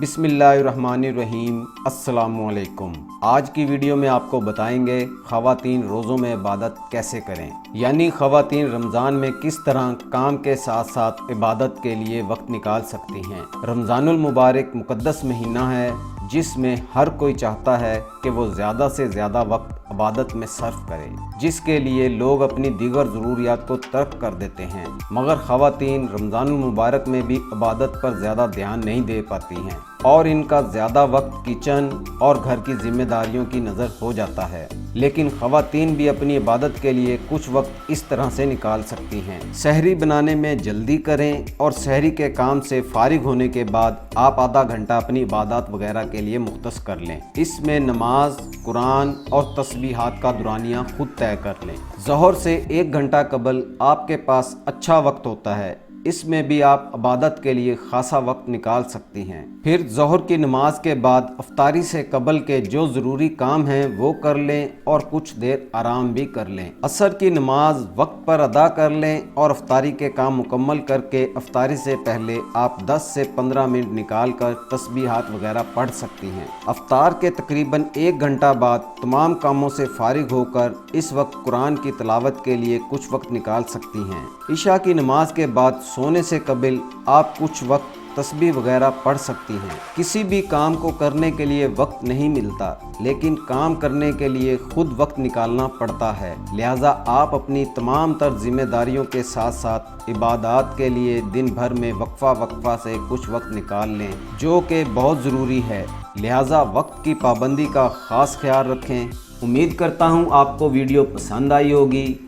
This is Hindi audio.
बिस्मिल्लाहिर्रहमानिर्रहीम। अस्सलामुअलैकुम। आज की वीडियो में आपको बताएँगे ख़वातीन रोज़ों में इबादत कैसे करें। यानी ख़वातीन रमज़ान में किस तरह काम के साथ साथ इबादत के लिए वक्त निकाल सकती हैं। रमज़ानुल मुबारक मुक़द्दस महीना है, जिसमें हर कोई चाहता है कि वो ज़्यादा से ज़्यादा वक्त इबादत में सर्फ करे, जिसके लिए लोग अपनी दीगर ज़रूरियात को तर्क कर देते हैं। मगर खातन रमज़ान मुबारक में भी इबादत पर ज़्यादा ध्यान नहीं दे पाती हैं। और इनका ज़्यादा वक्त किचन और घर की जिम्मेदारियों की नज़र हो जाता है। लेकिन खातन भी अपनी इबादत के लिए कुछ वक्त इस तरह से निकाल सकती हैं। शहरी बनाने में जल्दी करें और शहरी के काम से फारिग होने के बाद आप आधा घंटा अपनी इबादत वगैरह के लिए मुख्त कर लें। इसमें नमाज़, कुरान और तस्बीहात का दुरानिया खुद तय कर लें। जहर से एक घंटा कबल आपके पास अच्छा वक्त होता है। इसमें भी आप इबादत के लिए खासा वक्त निकाल सकती हैं। फिर जहर की नमाज़ के बाद अफ्तारी से कबल के जो ज़रूरी काम हैं वो कर लें और कुछ देर आराम भी कर लें। असर की नमाज़ वक्त पर अदा कर लें और अफ्तारी के काम मुकम्मल करके अफ्तारी से पहले आप 10 से 15 मिनट निकाल कर तस्बीहात वगैरह पढ़ सकती हैं। अफ्तार के तकरीबन एक घंटा बाद तमाम कामों से फारिग होकर इस वक्त कुरान की तलावत के लिए कुछ वक्त निकाल सकती हैं। ईशा की नमाज़ के बाद सोने से कबिल आप कुछ वक्त तस्बी वगैरह पढ़ सकती हैं। किसी भी काम को करने के लिए वक्त नहीं मिलता, लेकिन काम करने के लिए खुद वक्त निकालना पड़ता है। लिहाजा आप अपनी तमाम तर जिम्मेदारियों के साथ साथ इबादत के लिए दिन भर में वक्फा वक्फा से कुछ वक्त निकाल लें, जो कि बहुत ज़रूरी है। लिहाजा वक्त की पाबंदी का ख़ास ख्याल रखें। उम्मीद करता हूँ आपको वीडियो पसंद आई होगी।